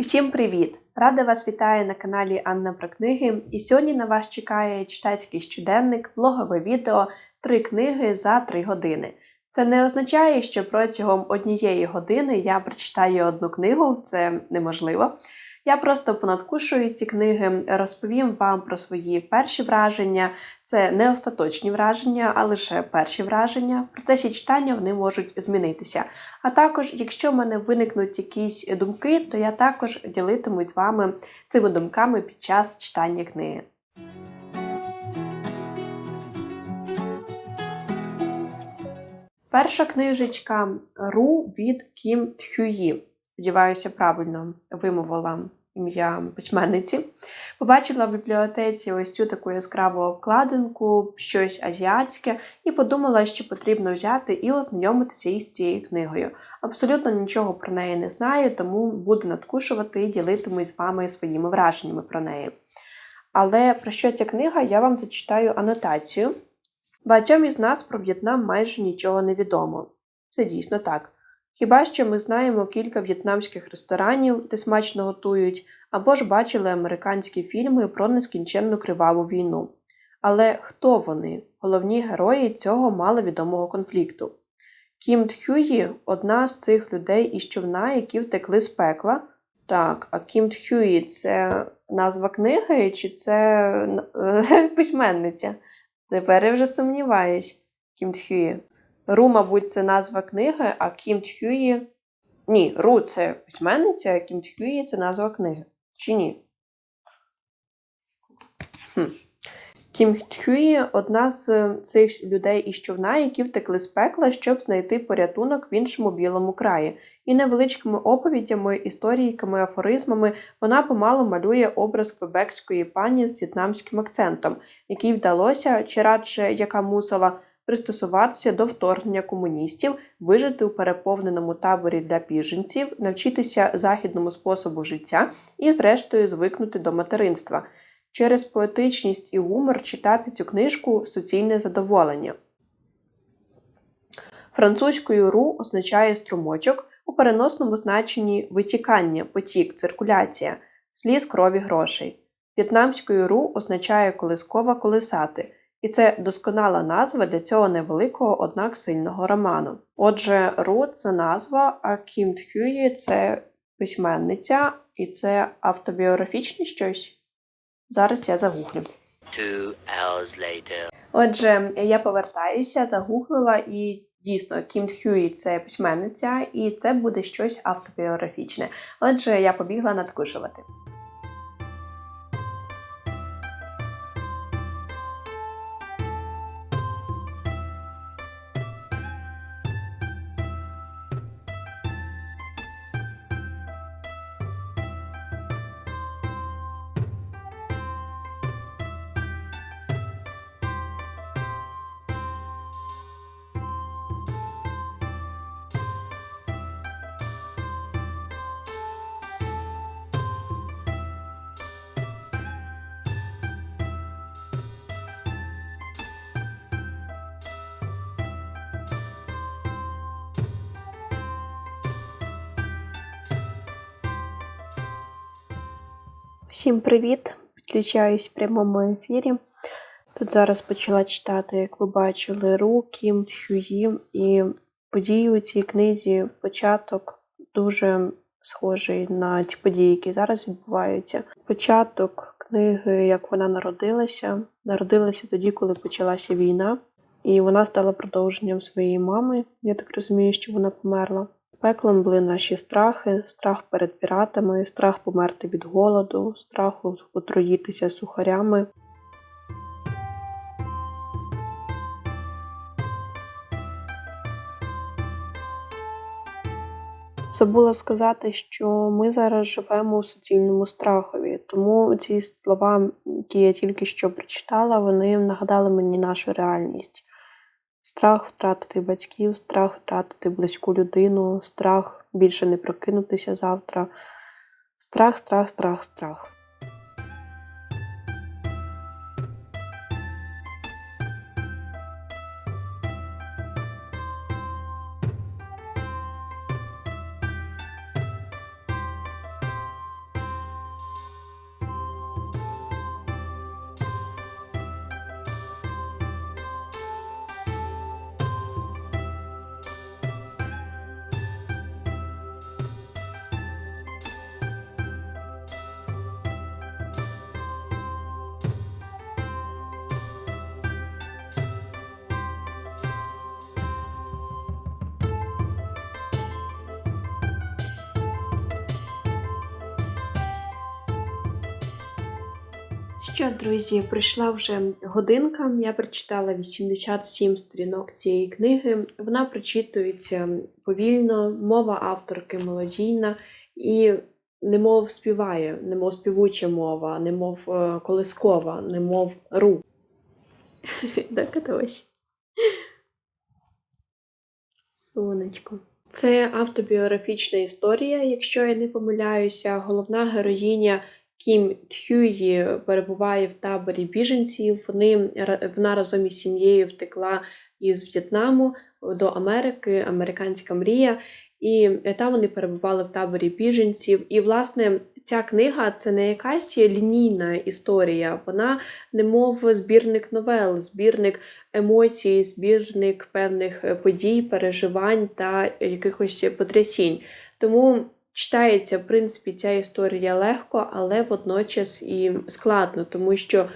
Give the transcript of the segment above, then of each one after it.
Усім привіт! Рада вас вітаю на каналі Анна про книги. І сьогодні на вас чекає читацький щоденник, блогове відео, три книги за три години. Це не означає, що протягом однієї години я прочитаю одну книгу, це неможливо. Я просто понадкушую ці книги, розповім вам про свої перші враження. Це не остаточні враження, а лише перші враження. В процесі читання вони можуть змінитися. А також, якщо в мене виникнуть якісь думки, то я також ділитимусь з вами цими думками під час читання книги. Перша книжечка Ру від Кім Тхюї. Сподіваюся, правильно вимовила ім'я письменниці. Побачила в бібліотеці ось цю таку яскраву обкладинку, щось азіатське, і подумала, що потрібно взяти і ознайомитися із цією книгою. Абсолютно нічого про неї не знаю, тому буду надкушувати і ділитимусь з вами своїми враженнями про неї. Але про що ця книга, я вам зачитаю анотацію. Багатьом із нас про В'єтнам майже нічого не відомо. Це дійсно так. Хіба що ми знаємо кілька в'єтнамських ресторанів, де смачно готують, або ж бачили американські фільми про нескінченну криваву війну. Але хто вони, головні герої цього маловідомого конфлікту? Кім Тхюї одна з цих людей із човна, які втекли з пекла. Так, а Кім Тхюї це назва книги, чи це письменниця? Тепер я вже сумніваюсь, Кім Тхюї. Ру, мабуть, це назва книги, а Кім Тхюї. Ні, Ру це письменниця, а Кім Тхюї це назва книги. Чи ні? Хм. Кім Тхюї одна з цих людей із човна, які втекли з пекла, щоб знайти порятунок в іншому білому краї. І невеличкими оповідями, історійками, афоризмами вона помалу малює образ квебекської пані з в'єтнамським акцентом, якій вдалося, чи радше яка мусила пристосуватися до вторгнення комуністів, вижити у переповненому таборі для біженців, навчитися західному способу життя і, зрештою, звикнути до материнства. Через поетичність і гумор читати цю книжку суцільне задоволення. Французькою ру означає струмочок у переносному значенні витікання, потік, циркуляція, сліз крові грошей. В'єтнамською ру означає колискова колисати. І це досконала назва для цього невеликого, однак сильного роману. Отже, Ру це назва, а Кім Тхюї це письменниця, і це автобіографічне щось. Зараз я загуглю. Two hours later. Отже, я повертаюся, загуглила і дійсно Кім Тхюї це письменниця, і це буде щось автобіографічне. Отже, я побігла надкушувати. Всім привіт! Підключаюсь в прямому ефірі. Тут зараз почала читати, як ви бачили, Ру, Кім Тхюї, і події у цій книзі початок дуже схожий на ті події, які зараз відбуваються. Початок книги, як вона народилася, народилася тоді, коли почалася війна, і вона стала продовженням своєї мами. Я так розумію, що вона померла. Пеклом були наші страхи, страх перед піратами, страх померти від голоду, страх отруїтися сухарями. Забула сказати, що ми зараз живемо у суцільному страхові, тому ці слова, які я тільки що прочитала, вони нагадали мені нашу реальність. Страх втратити батьків, страх втратити близьку людину, страх більше не прокинутися завтра. Страх, страх, страх, страх. Що, друзі, прийшла вже годинка. Я прочитала 87 сторінок цієї книги. Вона прочитується повільно, мова авторки молодійна і немов співає, немов співуча мова, немов е, колискова, немов ру. Так. Сонечко. Це автобіографічна історія, якщо я не помиляюся. Головна героїня Кім Тхюї перебуває в таборі біженців. Вони вона разом із сім'єю втекла із В'єтнаму до Америки, американська мрія. І там вони перебували в таборі біженців. І, власне, ця книга це не якась лінійна історія, вона немов збірник новел, збірник емоцій, збірник певних е, подій, переживань та якихось потрясінь. Тому читається, в принципі, ця історія легко, але водночас і складно, тому що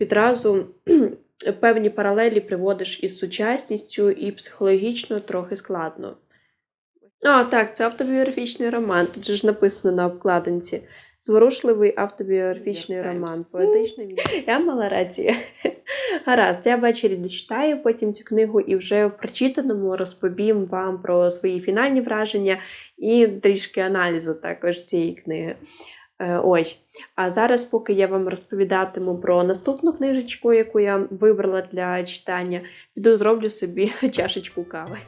відразу певні паралелі приводиш із сучасністю, і психологічно трохи складно. А, так, це автобіографічний роман. Тут же ж написано на обкладинці. Зворушливий автобіографічний роман. Поетичний. Я мала рацію. Гаразд, я ввечері дочитаю потім цю книгу і вже в прочитаному розповім вам про свої фінальні враження і трішки аналізу також цієї книги. Е, Ось. А зараз, поки я вам розповідатиму про наступну книжечку, яку я вибрала для читання, піду зроблю собі чашечку кави.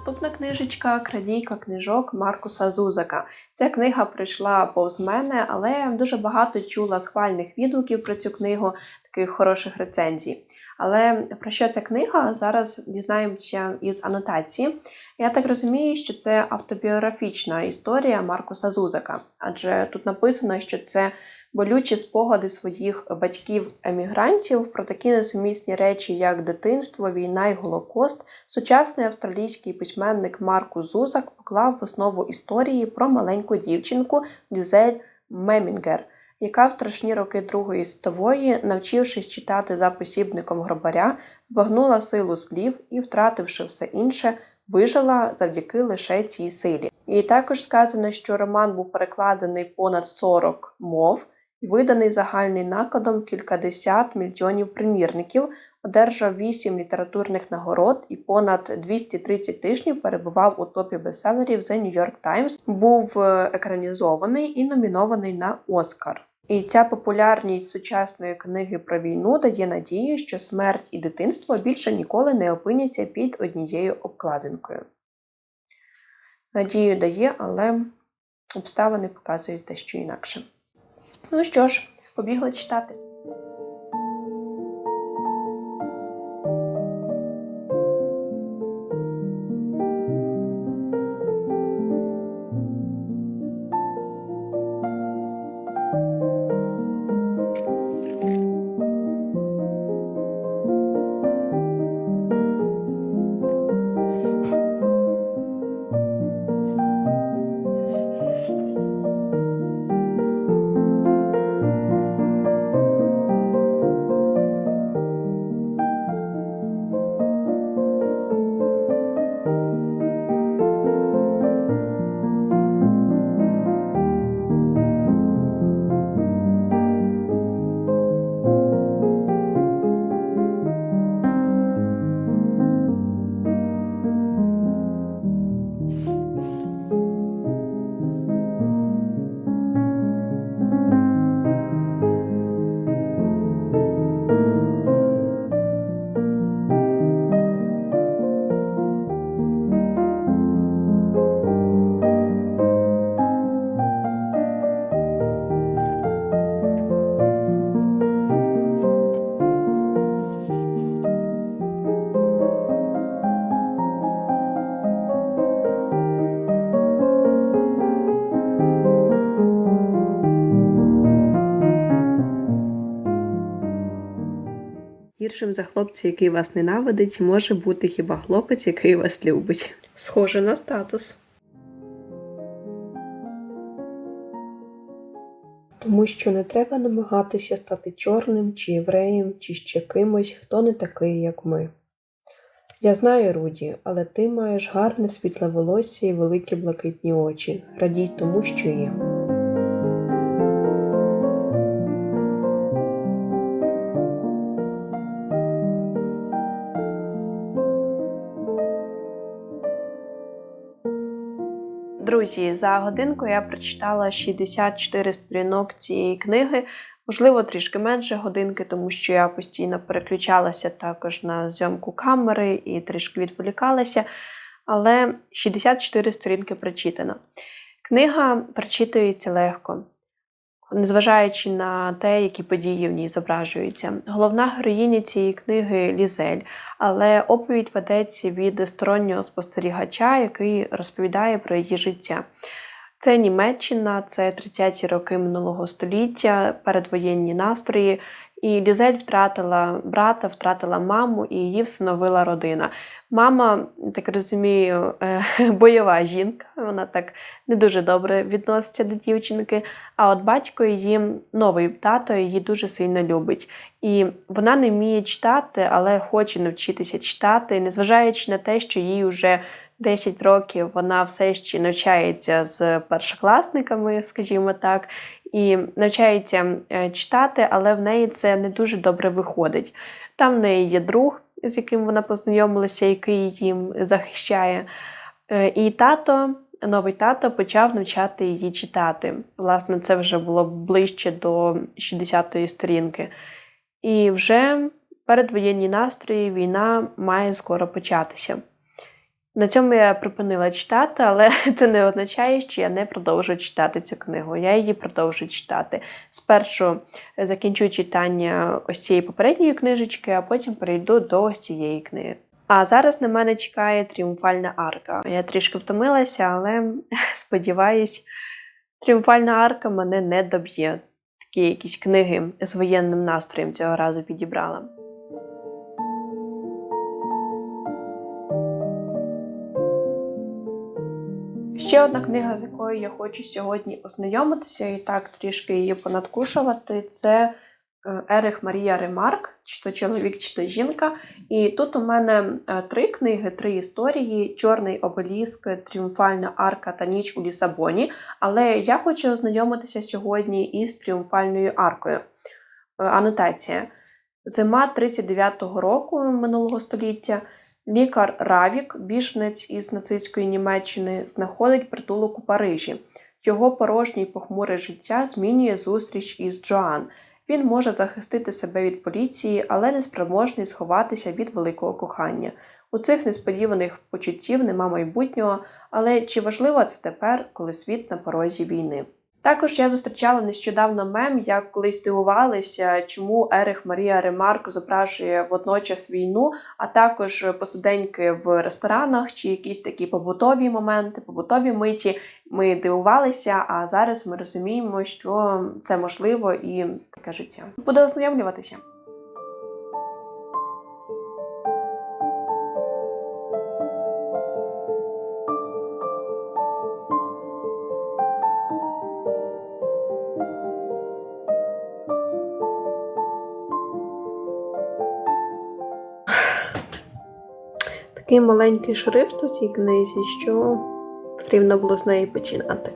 Наступна книжечка Крадійка книжок Маркуса Зузака. Ця книга прийшла повз мене, але дуже багато чула схвальних відгуків про цю книгу, таких хороших рецензій. Але про що ця книга? Зараз дізнаємося із анотації. Я так розумію, що це автобіографічна історія Маркуса Зузака, адже тут написано, що це болючі спогади своїх батьків-емігрантів про такі несумісні речі, як дитинство, війна і голокост. Сучасний австралійський письменник Маркус Зузак поклав в основу історії про маленьку дівчинку Лізель Мемінгер, яка в страшні роки Другої світової, навчившись читати за посібником гробаря, збагнула силу слів і, втративши все інше, вижила завдяки лише цій силі. І також сказано, що роман був перекладений понад 40 мов виданий загальним накладом кількадесят мільйонів примірників, одержав 8 літературних нагород і понад 230 тижнів перебував у топі бестселерів The New York Times, був е, екранізований і номінований на Оскар. І ця популярність сучасної книги про війну дає надію, що смерть і дитинство більше ніколи не опиняться під однією обкладинкою. Надію дає, але обставини показують те, що інакше. Ну що ж, побігли читати. Гіршим за хлопця, який вас ненавидить, може бути хіба хлопець, який вас любить. Схоже на статус. Тому що не треба намагатися стати чорним чи євреєм, чи ще кимось, хто не такий, як ми. Я знаю, Руді, але ти маєш гарне світле волосся і великі блакитні очі. Радій тому, що є. Друзі, за годинку я прочитала 64 сторінок цієї книги. Можливо, трішки менше годинки, тому що я постійно переключалася також на зйомку камери і трішки відволікалася. Але 64 сторінки прочитано. Книга прочитується легко, незважаючи на те, які події в ній зображуються. Головна героїня цієї книги Лізель, але оповідь ведеться від стороннього спостерігача, який розповідає про її життя. Це Німеччина, це 30-ті роки минулого століття, передвоєнні настрої. І Лізель втратила брата, втратила маму і її всиновила родина. Мама, так розумію, е, бойова жінка, вона так не дуже добре відноситься до дівчинки. А от батько її новий тато її дуже сильно любить. І вона не вміє читати, але хоче навчитися читати, незважаючи на те, що їй вже 10 років вона все ще навчається з першокласниками, скажімо так, і навчається е, читати, але в неї це не дуже добре виходить. Там в неї є друг, з яким вона познайомилася, який її захищає. Е, І тато, новий тато, почав навчати її читати. Власне, це вже було ближче до 60-ї сторінки. І вже передвоєнні настрої, війна має скоро початися. На цьому я припинила читати, але це не означає, що я не продовжую читати цю книгу. Я її продовжую читати. Спершу закінчу читання ось цієї попередньої книжечки, а потім перейду до ось цієї книги. А зараз на мене чекає тріумфальна арка. Я трішки втомилася, але сподіваюсь, тріумфальна арка мене не доб'є. Такі якісь книги з воєнним настроєм цього разу підібрала. Ще одна книга, з якою я хочу сьогодні ознайомитися і так трішки її понадкушувати, це е, Ерих Марія Ремарк, чи то чоловік, чи то жінка. І тут у мене е, три книги, три історії: Чорний обеліск, Тріумфальна арка та ніч у Лісабоні. Але я хочу ознайомитися сьогодні із тріумфальною аркою. Е, Анотація. Зима 39-го року минулого століття. Лікар Равік, біженець із нацистської Німеччини, знаходить притулок у Парижі. Його порожнє й похмуре життя змінює зустріч із Джоан. Він може захистити себе від поліції, але не спроможний сховатися від великого кохання. У цих несподіваних почуттів нема майбутнього, але чи важливо це тепер, коли світ на порозі війни? Також я зустрічала нещодавно мем, як колись дивувалися, чому Ерих Марія Ремарк зображує водночас війну, а також посиденьки в ресторанах чи якісь такі побутові моменти, побутові миті. Ми дивувалися, а зараз ми розуміємо, що це можливо і таке життя. Буду ознайомлюватися. Такий маленький шрифт у цій книзі, що потрібно було з неї починати.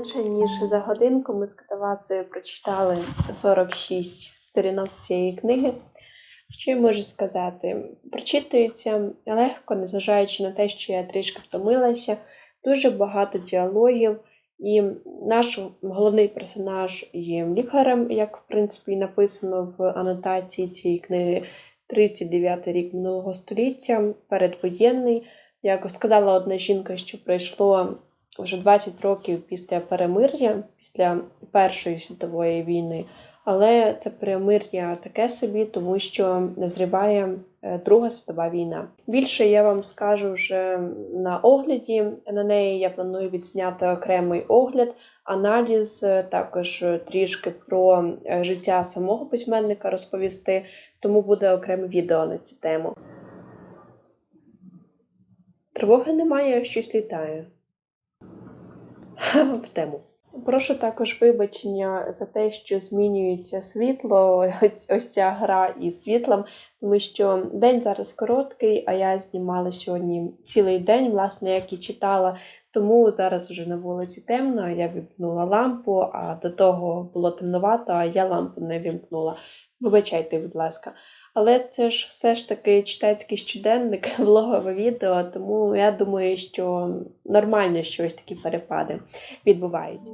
Менше ніж за годинку ми з Катавасою прочитали 46 сторінок цієї книги. Що я можу сказати? Прочитується легко, незважаючи на те, що я трішки втомилася, дуже багато діалогів, і наш головний персонаж є лікарем, як в принципі написано в анотації цієї книги. 39 рік минулого століття, передвоєнний. Як сказала одна жінка, що пройшло вже 20 років після перемир'я, після Першої світової війни. Але це перемир'я таке собі, тому що назріває е, Друга світова війна. Більше я вам скажу вже на огляді. На неї я планую відзняти окремий огляд, аналіз, е, також трішки про е, життя самого письменника розповісти, тому буде окреме відео на цю тему. Тривоги немає, щось літає. В тему. Прошу також вибачення за те, що змінюється світло, ось, ось ця гра із світлом, тому що день зараз короткий, а я знімала сьогодні цілий день, власне, як і читала. Тому зараз вже на вулиці темно, я вімкнула лампу, а до того було темновато, а я лампу не вімкнула. Вибачайте, будь ласка. Але це ж все ж таки читацький щоденник, влогове відео, тому я думаю, що нормально, що ось такі перепади відбуваються.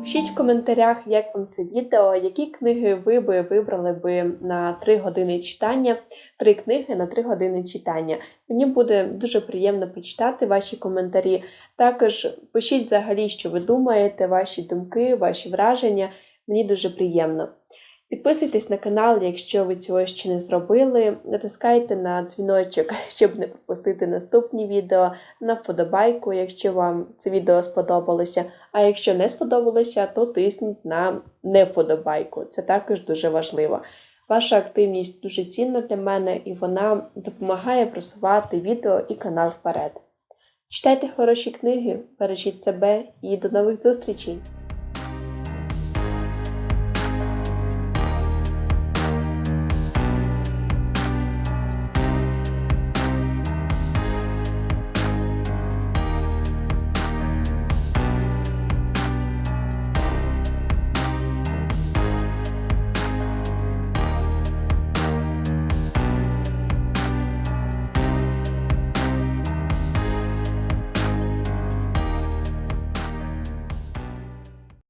Пишіть в коментарях, як вам це відео, які книги ви би вибрали би на 3 години читання, три книги на 3 години читання. Мені буде дуже приємно почитати ваші коментарі. Також пишіть взагалі, що ви думаєте, ваші думки, ваші враження. Мені дуже приємно. Підписуйтесь на канал, якщо ви цього ще не зробили. Натискайте на дзвіночок, щоб не пропустити наступні відео, на вподобайку, якщо вам це відео сподобалося. А якщо не сподобалося, то тисніть на не вподобайку. Це також дуже важливо. Ваша активність дуже цінна для мене і вона допомагає просувати відео і канал вперед. Читайте хороші книги, бережіть себе і до нових зустрічей!